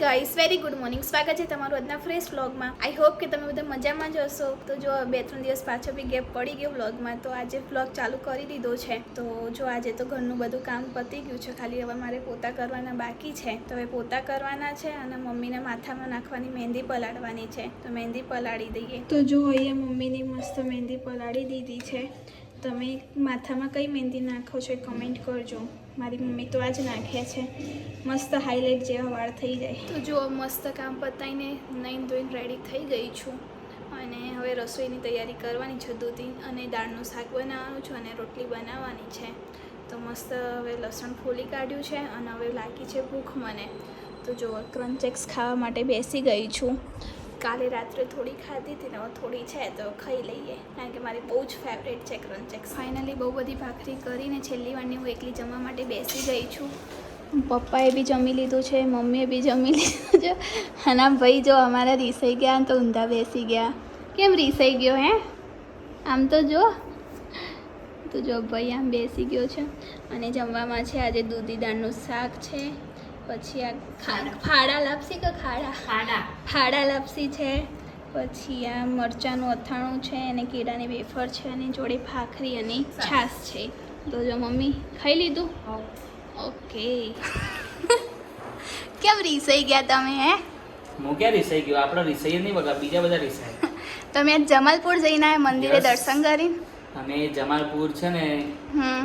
Guys very good morning સ્વાગત છે તમારું આજના ફ્રેશ વ્લોગમાં આઈ હોપ કે તમે બધા મજામાં જ હશો. તો જો બે ત્રણ દિવસ પાછો બી ગેપ પડી ગયો વ્લોગમાં તો આજે વ્લોગ ચાલુ કરી દીધો છે. તો જો આજે તો ઘરનું બધું કામ પતી ગયું છે, ખાલી હવે મારે પોતા કરવાના બાકી છે. તો હવે પોતા કરવાના છે અને મમ્મીને માથામાં નાખવાની મહેંદી પલાળવાની છે. તો મહેંદી પલાળી દઈએ. તો જો અહીંયા મમ્મીની મસ્ત મહેંદી પલાળી દીધી છે. તમે માથામાં કઈ મહેંદી નાખો છો કમેન્ટ કરજો. મારી મમ્મી તો આજ નાખ્યા છે. મસ્ત હાઇલાઇટ જેવા વાળ થઈ જાય. તો જો મસ્ત કામ પતાવીને નહીં ધોઈને રેડી થઈ ગઈ છું. અને હવે રસોઈની તૈયારી કરવાની છે દૂધી અને દાળનું શાક બનાવવાનું છે અને રોટલી બનાવવાની છે. તો મસ્ત હવે લસણ ફોલી કાઢ્યું છે અને હવે લાગી છે ભૂખ મને. તો જો ક્રંચેક્સ ખાવા માટે બેસી ગઈ છું. કાલે રાત્રે થોડી ખાધી હતી ને હવે થોડી છે તો ખાઈ લઈએ. કારણ કે મારી બહુ જ ફેવરેટ છે ક્રંચેક્સ ફાઇનલી બહુ બધી ભાખરી કરીને છેલ્લી વારની હું એકલી જમવા માટે બેસી ગઈ છું. પપ્પાએ બી જમી લીધું છે, મમ્મીએ બી જમી લીધું છે. અને ભાઈ જો અમારા રીસાઈ ગયા તો ઊંધા બેસી ગયા. કેમ રીસાઈ ગયો હે? આમ તો જો. તો જો ભાઈ આમ બેસી ગયો છે. અને જમવામાં છે આજે દૂધી દાળનું શાક છે. પછી આ ખા- ફાડા લાપસી કે ખાડા? ખાડા ફાડા લાપસી છે. પછી આ મરચાંનું અથાણું છે અને કેળાની વેફર છે અને જોડે ભાખરી અને છાશ છે. તો જો મમ્મી ખાઈ લીધું? ઓકે. કેમ રીસાઈ ગયા તમે હે? હું ક્યાં રીસાઈ ગયો? આપણે રીસાઈ નહીં બગા બીજા બધા રિસાય. તમે જમાલપુર જઈને મંદિરે દર્શન કરીને? અને જમાલપુર છે ને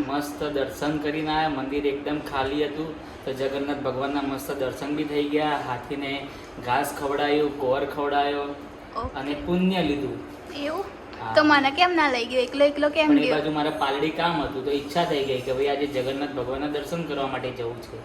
મસ્ત દર્શન કરીને આવ્યા મંદિર એકદમ ખાલી હતું. તો જગન્નાથ ભગવાનના મસ્ત દર્શન બી થઈ ગયા. હાથીને ઘાસ ખવડાયું કોર ખવડાયો અને પુણ્ય લીધું. એવું. તો મને કેમ ના લઈ ગયો? એકલો એકલો કેમ ગયો? બાજુ મારા પાલડી કામ હતું તો ઈચ્છા થઈ ગઈ કે ભાઈ આજે જગન્નાથ ભગવાનના દર્શન કરવા માટે જવું છે.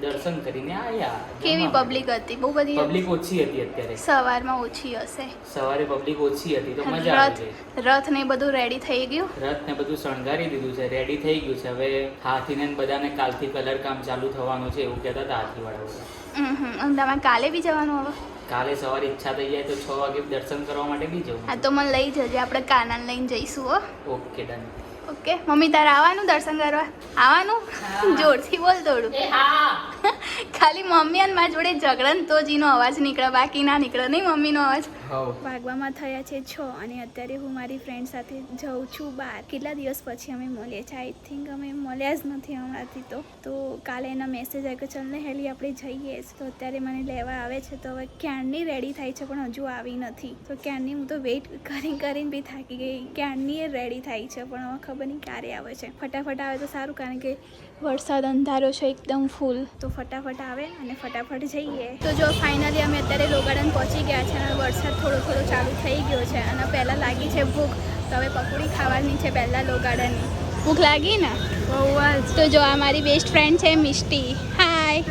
દર્શન કરીને આયા. કેવી પબ્લિક હતી? બહુ બધી પબ્લિક ઓછી હતી અત્યારે. સવારમાં ઓછી હશે. સવારે પબ્લિક ઓછી હતી તો મજા આવી રથ રથ ને બધું રેડી થઈ ગયું? રથ ને બધું શણગારી દીધું છે રેડી થઈ ગયું છે. હવે હાથીને ને બધાને કાલથી કલર કામ ચાલુ થવાનું છે એવું કહેતા હતા હાથીવાળા બધા. હમ હમ. અને તમારે કાલે બી જવાનું હવે? કાલે સવારે ઈચ્છા થઈ જાય તો છ વાગે દર્શન કરવા માટે બી હા તો મને લઈ જજે આપણે કાનાન લઈને જઈશું હો. Okay done. ઓકે મમ્મી તારે આવવાનું દર્શન કરવા? આવવાનું? જોરથી બોલ થોડું. હા. ખાલી મમ્મી અને મારા જોડે ઝઘડન તો જીનો અવાજ નીકળે બાકી ના નીકળે. નહીં મમ્મીનો અવાજ? ભાગવામાં થયા છે છ અને અત્યારે હું મારી ફ્રેન્ડ સાથે જાઉં છું બહાર કેટલા દિવસ પછી અમે મળીએ છીએ આઈ થિંક અમે મળ્યા જ નથી હમણાંથી તો. તો કાલે એના મેસેજ આવ્યો કે ચાલ ને હેલી આપણે જઈએ. તો અત્યારે મને લેવા આવે છે તો હવે ક્યારની રેડી થાય છે પણ હજુ આવી નથી. તો ક્યારની હું તો વેઇટ કરી કરીને બી થાકી ગઈ. ક્યારની એ રેડી થાય છે પણ હવે ખબર નહીં ક્યારે આવે છે. ફટાફટ આવે તો સારું કારણ કે વરસાદ અંધારો છે એકદમ ફૂલ તો ફટાફટ આવે અને ફટાફટ જઈએ. તો જો ફાઇનલી અમે અત્યારે લોગાર્ડન પહોંચી ગયા છે અને વરસાદ થોડો થોડો ચાલુ થઈ ગયો છે અને પહેલાં લાગી છે ભૂખ. તો હવે પકોડી ખાવાની છે પહેલાં લોગાર્ડનની ભૂખ લાગી ને? બહુ તો જો આ મારી બેસ્ટ ફ્રેન્ડ છે મિષ્ટી. હાય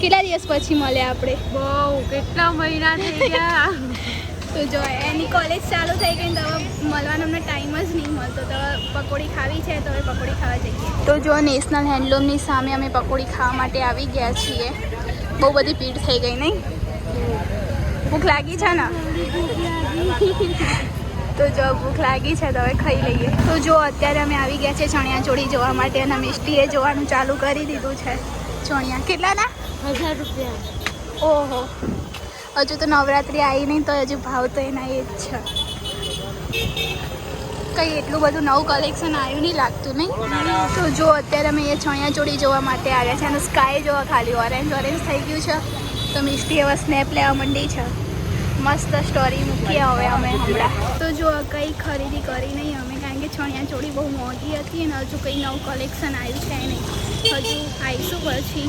કેટલા દિવસ પછી મળ્યા આપણે? બહુ કેટલા મહિના થઈ ગયા? તો જો એની કોલેજ ચાલુ થઈ ગઈ તો હવે મળવાનો અમને ટાઈમ જ નહીં મળતો. તો પકોડી ખાવી છે તો હવે પકોડી ખાવા જઈએ. તો જો નેશનલ હેન્ડલૂમની સામે અમે પકોડી ખાવા માટે આવી ગયા છીએ. બહુ બધી ભીડ થઈ ગઈ નહીં? ભૂખ લાગી છે ને? તો જો ભૂખ લાગી છે તો હવે ખાઈ લઈએ. તો જો અત્યારે અમે આવી ગયા છે ચણિયા ચોળી જોવા માટે અને મિસ્ટીએ જોવાનું ચાલુ કરી દીધું છે. ચણિયા કેટલાના? હજાર રૂપિયા. ઓહો. હજુ તો નવરાત્રિ આવી નહીં, તો હજુ ભાવ તો એના એ જ છે. કંઈ એટલું બધું નવું કલેક્શન આવ્યું નહીં લાગતું નહીં. તો જો, અત્યારે અમે એ છણિયા ચોળી જોવા માટે આવ્યા છે અને સ્કાય જોવા ખાલી ઓરેન્જ ઓરેન્જ થઈ ગયું છે. તો મિસ્ટી એવા સ્નેપ લેવા માંડી છે. મસ્ત સ્ટોરી મૂકીએ હવે અમે હમણાં. તો જો, કંઈ ખરીદી કરી નહીં અમે, કારણ કે છણિયા ચોળી બહુ મોંઘી હતી અને હજુ કંઈ નવું કલેક્શન આવ્યું છે નહીં. હજુ આવીશું પછી.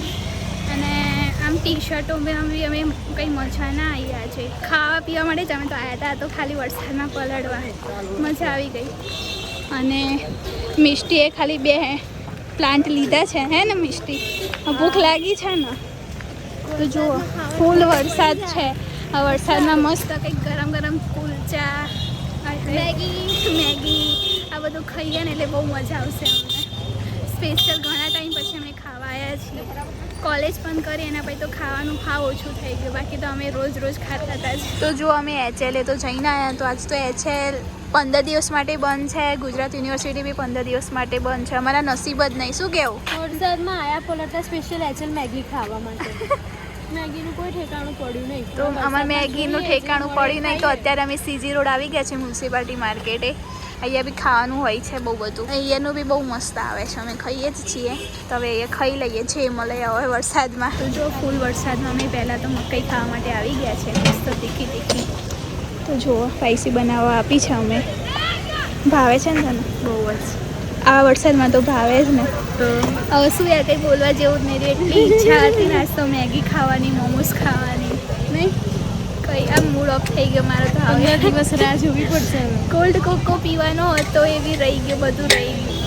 અને આમ ટી શર્ટો બી બી અમે કંઈ મજા ના આવી છે ખાવા પીવા માટે જ અમે તો આવ્યા હતા તો ખાલી વરસાદમાં પલળવા. મજા આવી ગઈ. અને મિષ્ટીએ ખાલી બે પ્લાન્ટ લીધા છે હે ને મિષ્ટી? ભૂખ લાગી છે ને? તો જુઓ ફૂલ વરસાદ છે. આ વરસાદમાં મસ્ત કંઈક ગરમ ગરમ કુલચા મેગી. મેગી આ બધું ખાઈએ ને એટલે બહુ મજા આવશે અમને. સ્પેશિયલ ઘણા ટાઈમ પછી અમે ખાવા આવ્યા છીએ. કોલેજ પણ કરી એના પછી તો ખાવાનું ભાવ ઓછું થઈ ગયું. બાકી તો અમે રોજ રોજ ખાતા હતા. તો જો અમે એચએલ એ તો જઈને આવ્યા તો આજ તો એચએલ પંદર દિવસ માટે બંધ છે. ગુજરાત યુનિવર્સિટી બી પંદર દિવસ માટે બંધ છે. અમારા નસીબ જ નહીં. શું કહેવું વરસાદમાં આયા પલટતા સ્પેશિયલ એચએલ મેગી ખાવા માટે. મેગીનું કોઈ ઠેકાણું પડ્યું નહીં. તો અમારે મેગીનું ઠેકાણું પડ્યું નહીં તો અત્યારે અમે સીજી રોડ આવી ગયા છે મ્યુનિસિપાલિટી માર્કેટે. અહીંયા બી ખાવાનું હોય છે બહુ બધું. અહીંયાનું બી બહુ મસ્ત આવે છે. અમે ખાઈએ જ છીએ. તો હવે અહીંયા ખાઈ લઈએ જે મળે હવે વરસાદમાં. તો જો ફૂલ વરસાદમાં અમે પહેલાં તો મકાઈ ખાવા માટે આવી ગયા છે. મસ્ત તીખી તીખી. તો જુઓ સ્પાઈસી બનાવવા આપી છે અમે. ભાવે છે ને તને? બહુ જ. આ વરસાદમાં તો ભાવે જ ને. તો હવે શું યાર કંઈ બોલવા જેવું જ નહીં. એટલી ઈચ્છા હતી નાસ્તો મેગી ખાવાની મોમોસ ખાવાની. નહીં? કઈ આમ મૂડ ઓફ થઈ ગયો મારો તો હવે. દિવસ રાહ જોવી પડશે કોલ્ડ કોકો પીવાનો હતો એ બી રહી ગયો બધું રહી ગયું.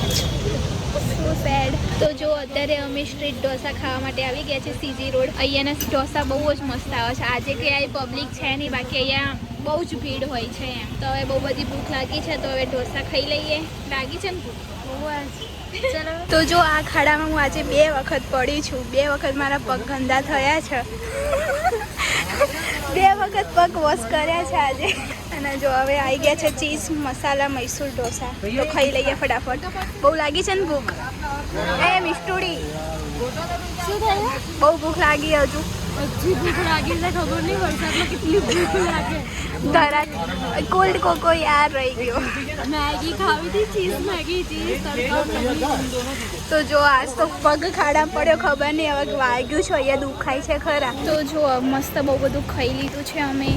સો સેડ તો જો અત્યારે અમે સ્ટ્રીટ ઢોસા ખાવા માટે આવી ગયા છે સીજી રોડ. અહીંયાના ઢોસા બહુ જ મસ્ત આવે છે. આજે કે આ પબ્લિક છે નહીં બાકી અહીંયા બહુ જ ભીડ હોય છે એમ. તો હવે બહુ બધી ભૂખ લાગી છે તો હવે ઢોસા ખાઈ લઈએ. લાગી છે ને ભૂખ? બહુ જ ચલો. તો જો આ ખાડામાં હું આજે બે વખત પડી છું. બે વખત મારા પગ ગંદા થયા છે. બે વખત પગ વોશ કર્યા છે આજે. અને જો હવે આવી ગયા છે ચીઝ મસાલા મૈસૂર ઢોસા. તો ખાઈ લઈએ ફટાફટ. બહુ લાગી છે ને ભૂખ? એ મિસ્ટુડી. શું થયું? બહુ ભૂખ લાગી હજુ. હજી ભૂખ લાગી છે ખબર નહીં વરસાદમાં કેટલી ભૂખ લાગે. તરત કોલ્ડ કોકો યાર રહી ગયો. મેગી ખાવી હતી ચીઝ મેગી ચીઝ તો જો આજ તો પગ ખાડા પડ્યો ખબર નહીં હવે વાગ્યું છે અહીંયા દુખાય છે ખરા. તો જો મસ્ત બહુ બધું ખાઈ લીધું છે અમે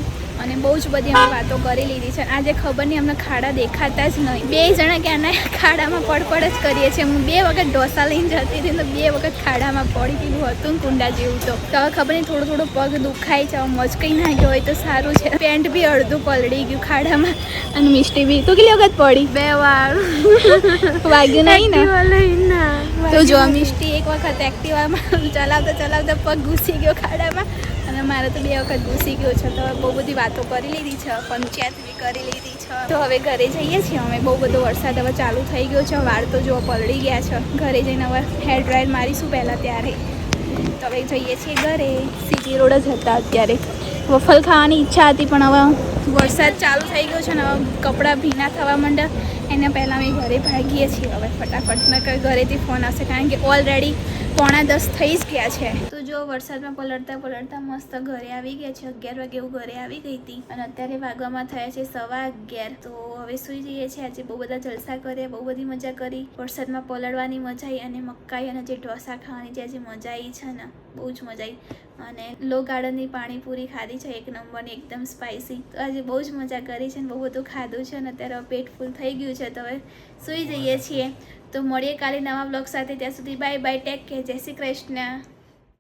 અને બહુ જ બધી અમે વાતો કરી લીધી છે. આજે ખબર નહીં અમને ખાડા દેખાતા જ નહીં. બે જણા ક્યાંના ખાડામાં પડપડ જ કરીએ છીએ. હું બે વખત ઢોસા લઈને જતી હતી તો બે વખત ખાડામાં પડી ગયેલું હતું કુંડા જેવું તો. હવે ખબર નહીં થોડું થોડું પગ દુખાય છે મચકાઈ ના ગયો હોય તો સારું છે. પેન્ટ બી અડધું પલળી ગયું ખાડામાં અને મિસ્ટી બી. તો કેટલી વખત પડી? બે વાર. વાગ્યું નહીં ને? તો જો મિસ્ટી એક વખત એક્ટિવામાં ચલાવતા ચલાવતા પગ ઘૂસી ગયો ખાડામાં. અને મારે તો બે વખત ઘૂસી ગયો છે. તો બહુ બધી વાતો કરી લીધી છે. પંચાયત બી કરી લીધી છે. તો હવે ઘરે જઈએ છીએ. અમે બહુ બધો વરસાદ હવે ચાલુ થઈ ગયો છે. વાળ તો જો પલળી ગયા છે. ઘરે જઈને હવે હેર ડ્રાયર મારીશું પહેલાં ત્યારે. તો હવે જઈએ છીએ ઘરે. સીજી રોડ જ હતા અત્યારે. વફલ ખાવાની ઈચ્છા હતી, પણ હવે વરસાદ ચાલુ થઈ ગયો છે ને હવે કપડાં ભીના થવા માંડ્યા. એના પહેલાં અમે ઘરે ભાગીએ છીએ. હવે ફટાફટ નકર ઘરેથી ફોન આવશે, કારણ કે ઓલરેડી પોણા દસ થઈ જ ગયા છે. જો વરસાદમાં પલળતા પલળતા મસ્ત ઘરે આવી ગયા છે. અગિયાર વાગે હું ઘરે આવી ગઈ હતી અને અત્યારે વાગવામાં થયા છે સવા અગિયાર. તો હવે સૂઈ જઈએ છીએ. આજે બહુ બધા જલસા કર્યા બહુ બધી મજા કરી. વરસાદમાં પલળવાની મજા આવી અને મકાઈ અને જે ઢોસા ખાવાની જે આજે મજા આવી છે ને. બહુ જ મજા આવી અને લો ગાર્ડનની પાણીપુરી ખાધી છે એક નંબરની એકદમ સ્પાઇસી તો આજે બહુ જ મજા કરી છે અને બહુ બધું ખાધું છે અને અત્યારે પેટ ફૂલ થઈ ગયું છે. તો હવે સૂઈ જઈએ છીએ. તો મળીએ કાલે નવા બ્લોગ સાથે. ત્યાં સુધી બાય બાય ટેક કે જય શ્રી કૃષ્ણ.